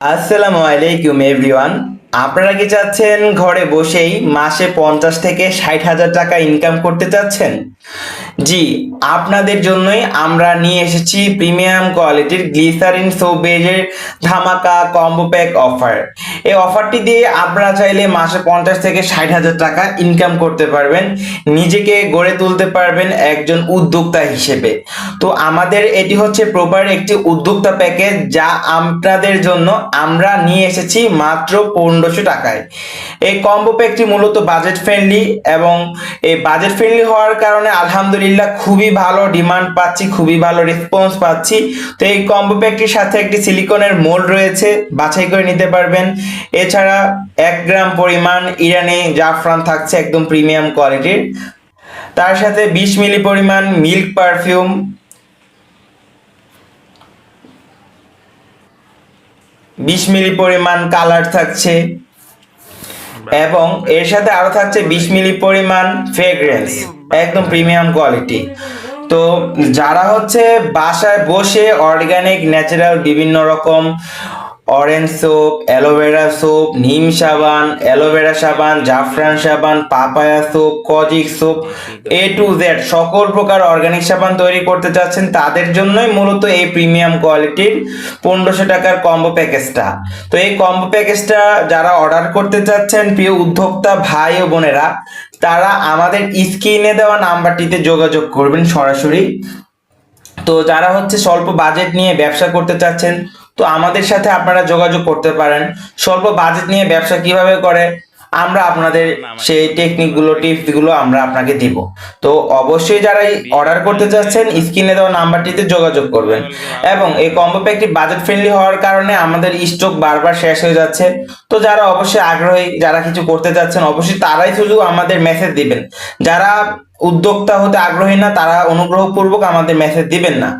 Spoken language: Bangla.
আসসালামু আলাইকুম এভরিওয়ান আপনারা কি চাচ্ছেন ঘরে বসেই মাসে পঞ্চাশ থেকে ষাট হাজার টাকা ইনকাম করতে চাচ্ছেন? জি, আপনাদের জন্যই আমরা নিয়ে এসেছি প্রিমিয়াম কোয়ালিটির গ্লিসারিন সোপ বেজের ধামাকা কম্বো প্যাক অফার এই অফারটি দিয়ে আপনারা চাইলে মাসে পঞ্চাশ থেকে ষাট হাজার টাকা ইনকাম করতে পারবেন। নিজেকে গড়ে তুলতে পারবেন একজন উদ্যোক্তা হিসেবে। তো আমাদের এটি হচ্ছে প্রপার একটি উদ্যোক্তা প্যাকেজ যা আপনাদের জন্য আমরা নিয়ে এসেছি মাত্র পনেরোশো টাকায়। এই কম্বো প্যাকটি মূলত বাজেট ফ্রেন্ডলি এবং এই বাজেট ফ্রেন্ডলি হওয়ার কারণে আলহামদুলিল্লাহ খুবই ভালো ডিমান্ড পাচ্ছি, খুবই ভালো রেসপন্স পাচ্ছি। তো এই কম্বো প্যাকটির সাথে একটি সিলিকনের মোল্ড রয়েছে, বাছাই করে নিতে পারবেন। এছাড়া এক গ্রাম পরিমাণ ইরানি জাফরান থাকছে একদম প্রিমিয়াম কোয়ালিটির তার সাথে বিশ মিলি পরিমাণ মিল্ক পারফিউম বিশ মিলি পরিমাণ কালার থাকছে। এবং এর সাথে আরও থাকছে বিশ মিলি পরিমাণ ফ্রেগরেন্স একদম প্রিমিয়াম কোয়ালিটি তো যারা হচ্ছে বাসায় বসে অর্গানিক ন্যাচারাল বিভিন্ন রকম অরেঞ্জ সোপ অ্যালোভেরা সোপ নিম সাবান অ্যালোভেরা সাবান জাফরান সাবান papaya soap kojic soap A to Z সকল প্রকার অর্গানিক সাবান তৈরি করতে চাচ্ছেন, তাদের জন্যই মূলত এই প্রিমিয়াম কোয়ালিটির পনেরোশো টাকার কম্বো প্যাকেজটা তো এই কম্বো প্যাকেজটা যারা অর্ডার করতে চাচ্ছেন, প্রিয় উদ্যোক্তা ভাই ও বোনেরা, তারা আমাদের স্ক্রিনে দেওয়া নাম্বারটিতে যোগাযোগ করবেন সরাসরি। তো যারা হচ্ছে স্বল্প বাজেট নিয়ে ব্যবসা করতে চাচ্ছেন তো আমাদের সাথে আপনারা যোগাযোগ করতে পারেন। স্বল্প বাজেট নিয়ে ব্যবসা কীভাবে করে আমরা আপনাদের সেই টেকনিকগুলো টিপসগুলো আমরা আপনাকে দিব। তো অবশ্যই যারা অর্ডার করতে চাচ্ছেন স্ক্রিনে দেওয়া নাম্বারটিতে যোগাযোগ করবেন। এবং এই কম্বো প্যাকটি বাজেট ফ্রেন্ডলি হওয়ার কারণে আমাদের স্টক বারবার শেষ হয়ে যাচ্ছে। তো যারা অবশ্যই আগ্রহী যারা কিছু করতে চাচ্ছেন অবশ্যই তারাই শুধু আমাদের মেসেজ দিবেন। যারা উদ্যোক্তা হতে আগ্রহী না তারা অনুগ্রহপূর্বক আমাদের মেসেজ দিবেন না।